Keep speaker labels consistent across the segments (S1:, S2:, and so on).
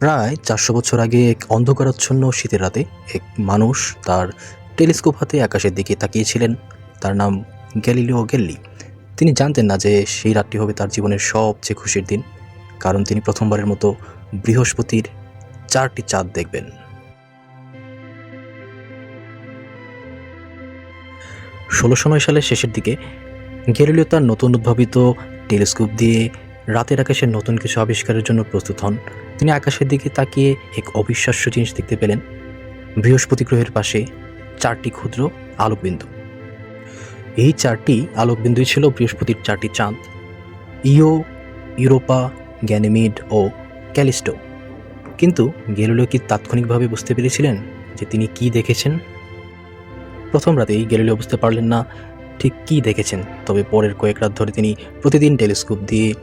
S1: প্রায় চারশো বছর আগে এক অন্ধকারাচ্ছন্ন শীতের রাতে এক মানুষ তার টেলিস্কোপ হাতে আকাশের দিকে তাকিয়েছিলেন। তার নাম গ্যালিলিও গেল্লি। তিনি জানতেন না যে সেই রাতটি হবে তার জীবনের সবচেয়ে খুশির দিন। কারণ তিনি প্রথমবারের মতো বৃহস্পতির চারটি চাঁদ দেখবেন। ষোলোশো নয় সালের শেষের দিকে গ্যালিলিও তার নতুন উদ্ভাবিত টেলিস্কোপ দিয়ে রাতের আকাশের নতুন কিছু আবিষ্কারের জন্য প্রস্তুত হন। তিনি আকাশের দিকে তাকিয়ে এক অবিশ্বাস্য জিনিস দেখতে পেলেন। বৃহস্পতি গ্রহের পাশে চারটি ক্ষুদ্র আলোকবিন্দু। এই চারটি আলোকবিন্দুই ছিল বৃহস্পতির চারটি চাঁদ। ইও, ইউরোপা, গ্যানিমিড ও ক্যালিস্টো। কিন্তু গেলিলিও কি তাৎক্ষণিকভাবে বুঝতে পেরেছিলেন যে তিনি কি দেখেছেন? প্রথম রাতেই গেলিলিও বুঝতে পারলেন না ঠিক কী দেখেছেন, তবে পরের কয়েক রাত ধরে তিনি প্রতিদিন টেলিস্কোপ দিয়ে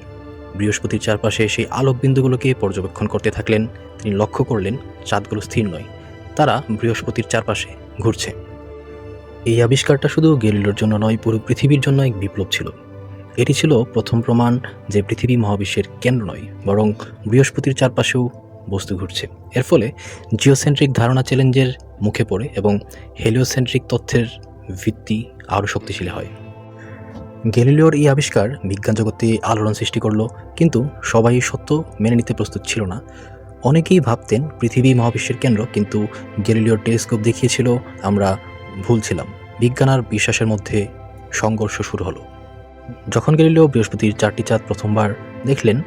S1: বৃহস্পতির চারপাশে সেই আলোকবিন্দুগুলোকে পর্যবেক্ষণ করতে থাকলেন। তিনি লক্ষ্য করলেন, চাঁদগুলো স্থির নয়। তারা বৃহস্পতির চারপাশে ঘুরছে। এই আবিষ্কারটা শুধু গেলিলোর জন্য নয়, পুরো পৃথিবীর জন্য এক বিপ্লব ছিল। এটি ছিল প্রথম প্রমাণ যে পৃথিবী মহাবিশ্বের কেন্দ্র নয়, বরং বৃহস্পতির চারপাশেও বস্তু ঘুরছে। এর ফলে জিওসেন্ট্রিক ধারণা চ্যালেঞ্জের মুখে পড়ে এবং হেলিওসেন্ট্রিক তথ্যের ভিত্তি আরও শক্তিশালী হয়। গ্যালিলিওর এই আবিষ্কার বিজ্ঞান জগতে আলোড়ন সৃষ্টি করল, কিন্তু সবাই সত্য মেনে নিতে প্রস্তুত ছিল না। অনেকেই ভাবতেন পৃথিবী মহাবিশ্বের কেন্দ্র, কিন্তু গ্যালিলিওর টেলিস্কোপ দেখিয়েছিল, আমরা ভুল ছিলাম। বিজ্ঞান আর বিশ্বাসের মধ্যে সংঘর্ষ শুরু হলো। যখন গ্যালিলিও বৃহস্পতির চারটি চাঁদ প্রথমবার দেখলেন,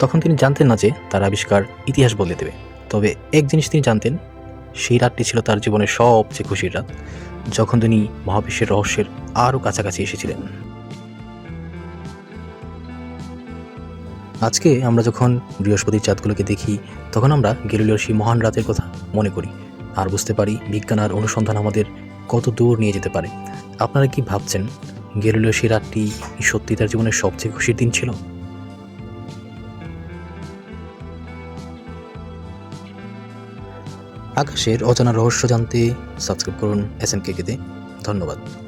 S1: তখন তিনি জানতেন না যে তার আবিষ্কার ইতিহাস বদলে দেবে। তবে এক জিনিস তিনি জানতেন, সেই রাতটি ছিল তার জীবনের সবচেয়ে খুশির রাত, যখন তিনি মহাবিশ্বের রহস্যের আরও কাছাকাছি এসেছিলেন। আজকে আমরা যখন বৃহস্পতির চাঁদগুলোকে দেখি, তখন আমরা গেলিলিওর সেই মহান রাতের কথা মনে করি। আর বুঝতে পারি বিজ্ঞান আর অনুসন্ধান আমাদের কত দূর নিয়ে যেতে পারে। আপনারা কি ভাবছেন গেলিলিও সেই রাতটি সত্যি তার জীবনের সবচেয়ে খুশির দিন ছিল? আকাশের অজানা রহস্য জানতে সাবস্ক্রাইব করুন এস এম কে ধন্যবাদ।